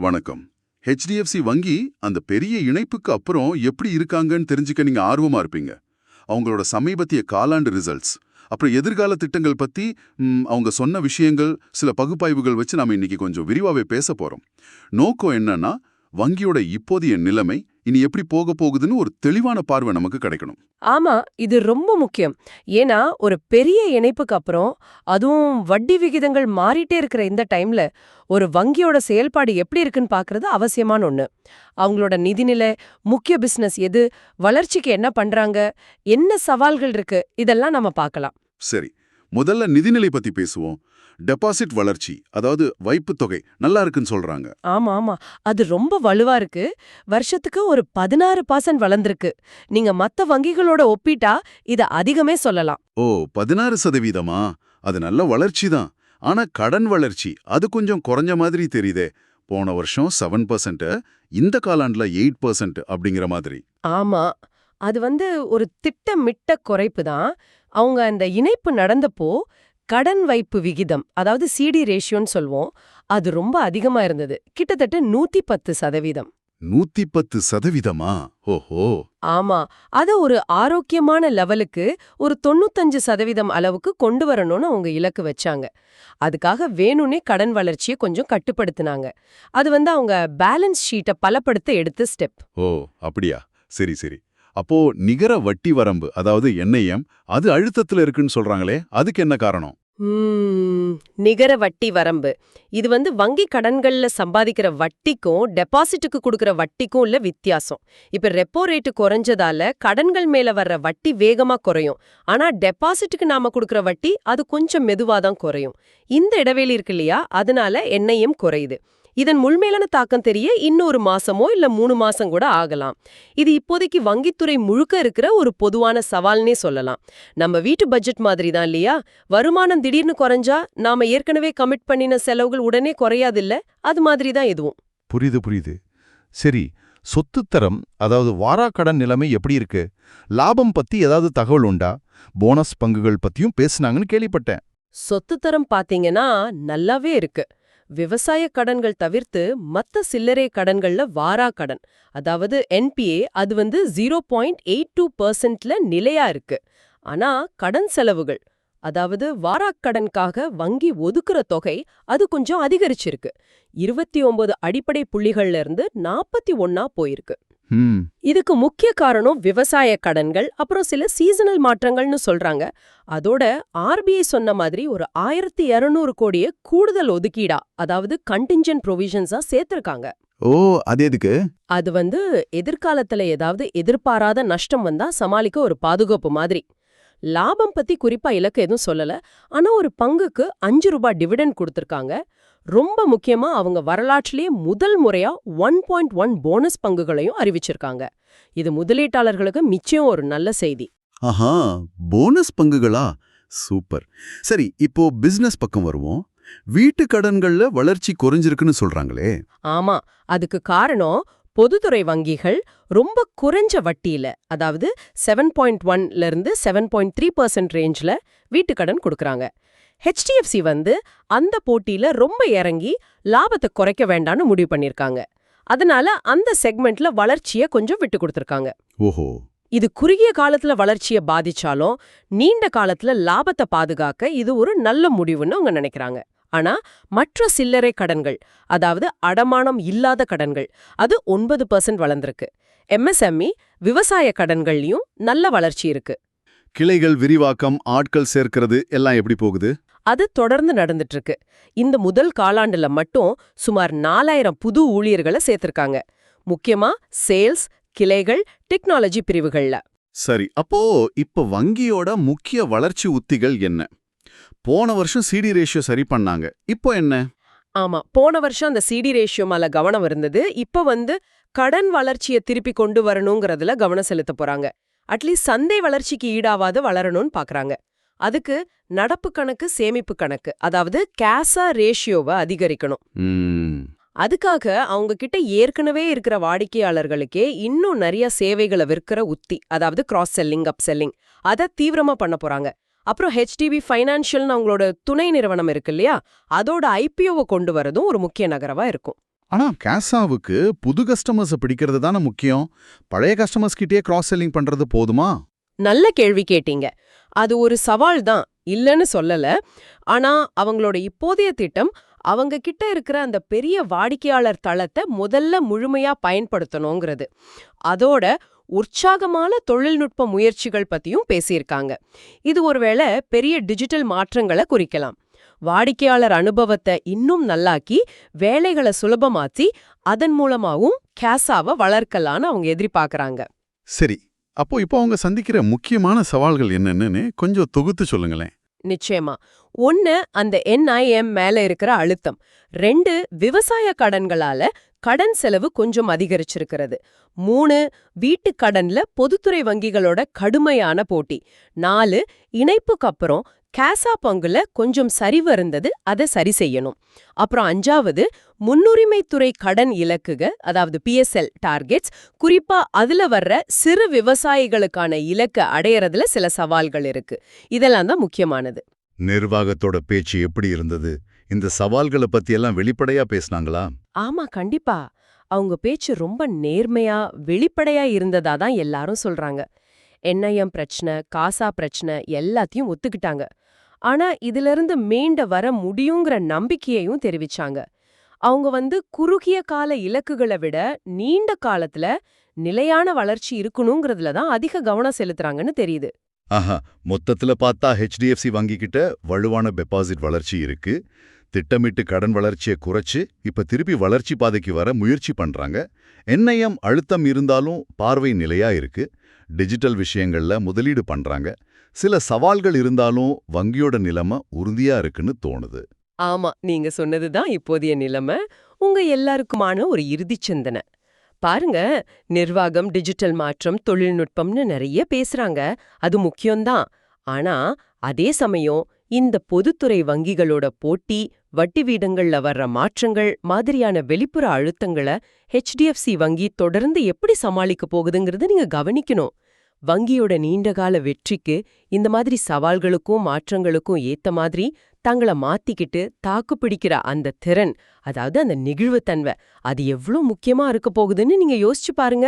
வணக்கம். ஹெச்டிஎஃப்சி வங்கி அந்த பெரிய இணைப்புக்கு அப்புறம் எப்படி இருக்காங்கன்னு தெரிஞ்சுக்க நீங்க ஆர்வமா இருப்பீங்க. அவங்களோட சமீபத்திய காலாண்டு ரிசல்ட்ஸ் அப்புறம் எதிர்கால திட்டங்கள் பத்தி அவங்க சொன்ன விஷயங்கள் சில பகுப்பாய்வுகள் வச்சு நாம இன்னைக்கு கொஞ்சம் விரிவாவே பேச போறோம். நோக்கம் என்னன்னா வங்கியோட இப்போதைய நிலைமை இனி எப்படி போக போகுதுன்னு ஒரு தெளிவான பார்வை நமக்கு கிடைக்கணும். ஆமா இது ரொம்ப முக்கியம். ஏன்னா ஒரு பெரிய இணைப்புக்கு அப்புறம் அதுவும் வட்டி விகிதங்கள் மாறிட்டே இருக்கிற இந்த டைம்ல ஒரு வங்கியோட செயல்பாடு எப்படி இருக்குன்னு பார்க்கிறது அவசியமான ஒண்ணு. அவங்களோட நிதிநிலை முக்கிய பிசினஸ் எது வளர்ச்சிக்கு என்ன பண்றாங்க என்ன சவால்கள் இருக்கு இதெல்லாம் நம்ம பார்க்கலாம் சரி முதல்ல நிதிநிலை பத்தி பேசுவோம். டெபாசிட் வளர்ச்சி அதாவது வைப்புத் தொகை நல்லா இருக்குன்னு சொல்றாங்க. ஆமா ஆமா. அது ரொம்ப வலுவா இருக்கு. வருஷத்துக்கு ஒரு பதினாறு பர்சன்ட் வளர்ந்திருக்கு. நீங்க மத்த வங்கிகளோட ஒப்பிட்டா இத அதிகமே சொல்லலாம். ஓ பதினாறு சதவீதமா? அது நல்ல வளர்ச்சி தான். ஆனா கடன் வளர்ச்சி அது கொஞ்சம் குறைஞ்ச மாதிரி தெரியுதே. போன வருஷம் செவன் பர்சன்ட் இந்த காலாண்டுல எயிட் பர்சன்ட் அப்படிங்கிற மாதிரி. ஆமா. அது வந்து ஒரு திட்டமிட்ட குறைப்பு தான். அவங்க அந்த இணைப்பு நடந்தப்போ கடன் வைப்பு விகிதம் அதாவது சிடி ரேஷியோன்னு சொல்வோம் அது ரொம்ப அதிகமா இருந்தது. கிட்டத்தட்ட நூத்தி பத்து சதவீதம். நூத்தி பத்து சதவீதமா? ஓஹோ. ஆமா. அத ஒரு ஆரோக்கியமான லெவலுக்கு ஒரு தொண்ணூத்தஞ்சு சதவீதம் அளவுக்கு கொண்டு வரணும்னு அவங்க இலக்கு வச்சாங்க. அதுக்காக வேணும்னே கடன் வளர்ச்சியை கொஞ்சம் கட்டுப்படுத்துனாங்க. அது வந்து அவங்க பேலன்ஸ் ஷீட்டை பலப்படுத்த எடுத்த ஸ்டெப். ஓ அப்படியா? சரி சரி. அப்போ நிகர வட்டி வரம்பு அதாவது என்ஐஎம் அது அழுத்தத்துல இருக்குன்னு சொல்றாங்களே அதுக்கு என்ன காரணம்? நிகர வட்டி வரம்பு. இது வந்து வங்கி கடன்கள்ல சம்பாதிக்கிற வட்டிக்கும் டெபாசிட்டுக்கு கொடுக்கற வட்டிக்கும் உள்ள வித்தியாசம். இப்ப ரெப்போ ரேட்டு குறைஞ்சதால கடன்கள் மேல வர்ற வட்டி வேகமா குறையும். ஆனா டெபாசிட்டுக்கு நாம கொடுக்கற வட்டி அது கொஞ்சம் மெதுவா தான் குறையும். இந்த இடைவெளி இருக்கு இல்லையா அதனால எண்ணெயும் குறையுது. இதன் முழுமையிலான தாக்கம் தெரிய இன்னொரு மாசமோ இல்ல மூணு மாசம் கூட ஆகலாம். இது இப்போதைக்கு வங்கித்துறை முழுக்க இருக்கிற ஒரு பொதுவான சவால்னே சொல்லலாம். நம்ம வீட்டு பட்ஜெட் மாதிரி தான் இல்லையா? வருமானம் திடீர்னு குறைஞ்சா நாம ஏற்கனவே கமிட் பண்ணின செலவுகள் உடனே குறையாதில்ல? அது மாதிரி தான் இதுவும் புரியுது புரியுது. சரி சொத்துத்தரம் அதாவது வாராக்கடன் நிலைமை எப்படி இருக்கு? லாபம் பத்தி ஏதாவது தகவல் உண்டா? போனஸ் பங்குகள் பத்தியும் பேசுனாங்கன்னு கேள்விப்பட்டேன். சொத்து தரம் பாத்தீங்கன்னா நல்லாவே இருக்கு. விவசாய கடன்கள் தவிர்த்து மத்த சில்லறை கடன்கள்ல வாரா கடன். அதாவது என்பிஏ அது வந்து ஜீரோ பாயிண்ட் எயிட் டூ பர்சன்ட்ல நிலையா இருக்கு. ஆனா கடன் செலவுகள் அதாவது வாராக்கடனுக்காக வங்கி ஒதுக்குற தொகை அது கொஞ்சம் அதிகரிச்சிருக்கு. இருபத்தி ஒன்பது அடிப்படை புள்ளிகள்ல இருந்து நாற்பத்தி ஒன்னா போயிருக்கு. இதுக்கு முக்கிய காரணம் விவசாய கடன்கள் அப்புறம் சில சீசனல் மாற்றங்கள்னு சொல்றாங்க. அதோட ஆர்பிஐ சொன்ன மாதிரி ஒரு ஆயிரத்தி இருநூறு கோடிய கூடுதல் ஒதுக்கீடா அதாவது கண்டிஞ்சன்ட் ப்ரொவிஷன்ஸா சேர்த்திருக்காங்க. ஓ அது எதுக்கு? அது வந்து எதிர்காலத்துல ஏதாவது எதிர்பாராத நஷ்டம் வந்தா சமாளிக்க ஒரு பாதுகாப்பு மாதிரி. லாபம் பத்தி குறிப்பா இலக்கு எதுவும் சொல்லல. ஆனா ஒரு பங்குக்கு அஞ்சு ரூபாய் டிவிடெண்ட் கொடுத்திருக்காங்க. ரொம்ப முக்கியமா அவங்க வரலாற்றிலேயே முதல் முறையா ஒன் பாயிண்ட் ஒன் போனஸ் பங்குகளையும் அறிவிச்சிருக்காங்க. இது முதலீட்டாளர்களுக்கு மிச்சம் ஒரு நல்ல செய்தி. ஆஹா போனஸ் பங்குகளா? சூப்பர். சரி இப்போ பிசினஸ் பக்கம் வருவோம். வீட்டு கடன்கள்ல வளர்ச்சி குறைஞ்சிருக்குன்னு சொல்றாங்களே. ஆமா அதுக்கு காரணம் பொதுத்துறை வங்கிகள் ரொம்ப குறைஞ்ச வட்டியில அதாவது செவன் பாயிண்ட் ஒன்ல இருந்து செவன் பாயிண்ட் த்ரீ பர்சன்ட் ரேஞ்சில் வீட்டுக்கடன் கொடுக்கறாங்க. ஹெச்டிஎஃப்சி வந்து அந்த போட்டியில ரொம்ப இறங்கி லாபத்தை குறைக்க வேண்டாம்னு முடிவு பண்ணிருக்காங்க அதனால அந்த செக்மெண்ட்ல வளர்ச்சியை கொஞ்சம் விட்டு கொடுத்திருக்காங்க. ஓஹோ. இது குறுகிய காலத்துல வளர்ச்சியை பாதிச்சாலும் நீண்ட காலத்துல லாபத்தை பாதுகாக்க இது ஒரு நல்ல முடிவுன்னு அவங்க நினைக்கிறாங்க. ஆனா மற்ற சில்லறை கடன்கள் அதாவது அடமானம் இல்லாத கடன்கள் அது ஒன்பது பர்சன்ட் வளர்ந்திருக்கு. எம்எஸ்எம்இ விவசாய கடன்கள்லயும் நல்ல வளர்ச்சி இருக்கு. கிளைகள் விரிவாக்கம் ஆட்கள் சேர்க்கிறது எல்லாம் எப்படி போகுது? அது தொடர்ந்து நடந்துட்டு இருக்கு இந்த முதல் காலாண்டுல மட்டும் சுமார் நாலாயிரம் புது ஊழியர்களை சேர்த்திருக்காங்க. முக்கியமா சேல்ஸ் கிளைகள் டெக்னாலஜி பிரிவுகள்ல. சரி அப்போ இப்ப வங்கியோட முக்கிய வளர்ச்சி உத்திகள் என்ன? போன வருஷம் சிடி ரேஷியோ சரி பண்ணாங்க. இப்போ என்ன? ஆமா போன வருஷம் அந்த சிடி ரேஷியோ மேல கவனம் இருந்தது. இப்ப வந்து கடன் வளர்ச்சியை திருப்பி கொண்டு வரணுங்கிறதுல கவனம் செலுத்த போறாங்க. அட்லீஸ்ட் சந்தை வளர்ச்சிக்கு ஈடாவாது வளரணும்னு பாக்குறாங்க. அதுக்கு நடப்பு கணக்கு சேமிப்பு கணக்கு அதாவது கேசா ரேஷியோவை அதிகரிக்கணும். அதுக்காக அவங்க கிட்ட ஏற்கனவே இருக்கிற வாடிக்கையாளர்களுக்கே இன்னும் நிறைய சேவைகளை விற்கிற உத்தி அதாவது கிராஸ் செல்லிங் அப் செல்லிங் அதை தீவிரமா பண்ண போறாங்க. அப்புறம் ஹெச்டிபி ஃபைனான்ஷியல்னு அவங்களோட துணை நிறுவனம் இருக்கு இல்லையா? அதோட ஐபிஓவை கொண்டு வரதும் ஒரு முக்கிய நகரவா இருக்கும். ஆனா கேசாவுக்கு புது கஸ்டமர்ஸை பிடிக்கிறது தானே முக்கியம்? பழைய கஸ்டமர்ஸ் கிட்டயே கிராஸ் செல்லிங் பண்றது போதுமா? நல்ல கேள்வி கேட்டீங்க. அது ஒரு சவால் தான் இல்லைன்னு சொல்லல. ஆனா அவங்களோட இப்போதைய திட்டம் அவங்க கிட்ட இருக்கிற அந்த பெரிய வாடிக்கையாளர் தளத்தை முதல்ல முழுமையா பயன்படுத்தணுங்கிறது. அதோட உற்சாகமான தொழில்நுட்ப முயற்சிகள் பத்தியும் பேசியிருக்காங்க. இது ஒருவேளை பெரிய டிஜிட்டல் மாற்றங்களை குறிக்கலாம். வாடிக்கையாளர் அனுபவத்தை இன்னும் நல்லாக்கி வேலைகளை சுலபமாத்தி அதன் மூலமாவும் கேசாவை வளர்க்கலான்னு அவங்க எதிர்பார்க்கறாங்க. சரி அப்போ இப்போ அவங்க சந்திக்கிற முக்கியமான சவால்கள் என்னன்னு கொஞ்சம் தொகுத்து சொல்லுங்களேன். நிச்சயமா. ஒன்னு அந்த என்ஐஎம் மேல இருக்கிற அழுத்தம். ரெண்டு விவசாய கடன்களால கடன் செலவு கொஞ்சம் அதிகரிச்சிருக்கிறது. மூணு வீட்டு கடன்ல பொதுத்துறை வங்கிகளோட கடுமையான போட்டி. நாலு இணைப்புக்கு அப்புறம் கேசா பங்குல கொஞ்சம் சரிவு இருந்தது அதை சரி செய்யணும். அப்புறம் அஞ்சாவது முன்னுரிமைத்துறை கடன் இலக்குக அதாவது பிஎஸ்எல் டார்கெட்ஸ் குறிப்பா அதுல வர்ற சிறு விவசாயிகளுக்கான இலக்கை அடையறதுல சில சவால்கள் இருக்கு. இதெல்லாம் தான் முக்கியமானது. நிர்வாகத்தோட பேச்சு எப்படி இருந்தது? இந்த சவால்களை பத்தி எல்லாம் வெளிப்படையா பேசினாங்களா? ஆமா கண்டிப்பா. அவங்க பேச்சு ரொம்ப நேர்மையா வெளிப்படையா இருந்ததா தான் எல்லாரும் சொல்றாங்க. என்ஐஎம் பிரச்சனை காசா பிரச்சனை எல்லாத்தையும் ஒத்துக்கிட்டாங்க. ஆனா இதிலிருந்து மீண்ட வர முடியுங்கிற நம்பிக்கையையும் தெரிவிச்சாங்க. அவங்க வந்து குறுகிய கால இலக்குகளை விட நீண்ட காலத்துல நிலையான வளர்ச்சி இருக்கணுங்கிறதுல தான் அதிக கவனம் செலுத்துறாங்கன்னு தெரியுது. ஆஹா மொத்தத்துல பார்த்தா ஹெச்டிஎஃப்சி வங்கிக்கிட்ட வலுவான டெபாசிட் வளர்ச்சி இருக்கு. திட்டமிட்டு கடன் வளர்ச்சியை குறைச்சு இப்ப திருப்பி வளர்ச்சி பாதைக்கு வர முயற்சி பண்றாங்க. என்ஐஎம் அழுத்தம் இருந்தாலும் பார்வை நிலையா இருக்கு. டிஜிட்டல் விஷயங்கள்ல முதலீடு பண்றாங்க. சில சவால்கள் இருந்தாலும் வங்கியோட நிலைமை உறுதியா இருக்குன்னு தோணுது. ஆமா நீங்க சொன்னதுதான் இப்போதைய நிலைமை. உங்க எல்லாருக்குமான ஒரு இறுதி சிந்தனை. பாருங்க நிர்வாகம் டிஜிட்டல் மாற்றம் தொழில்நுட்பம்னு நிறைய பேசுறாங்க. அது முக்கியம்தான். ஆனா அதே சமயம் இந்த பொதுத்துறை வங்கிகளோட போட்டி வட்டி வீதங்கள்ல வர்ற மாற்றங்கள் மாதிரியான வெளிப்புற அழுத்தங்களை ஹெச்டிஎஃப்சி வங்கி தொடர்ந்து எப்படி சமாளிக்க போகுதுங்கிறத நீங்க கவனிக்கணும். வங்கியோட நீண்டகால வெற்றிக்கு இந்த மாதிரி சவால்களுக்கும் மாற்றங்களுக்கும் ஏத்த மாதிரி தங்கள மாத்திக்கிட்டு தாக்கு பிடிக்கிற அந்த திறன் அதாவது அந்த நெகிழ்வுத்தன்மை அது எவ்ளோ முக்கியமா இருக்க போகுதுன்னு நீங்க யோசிச்சு பாருங்க.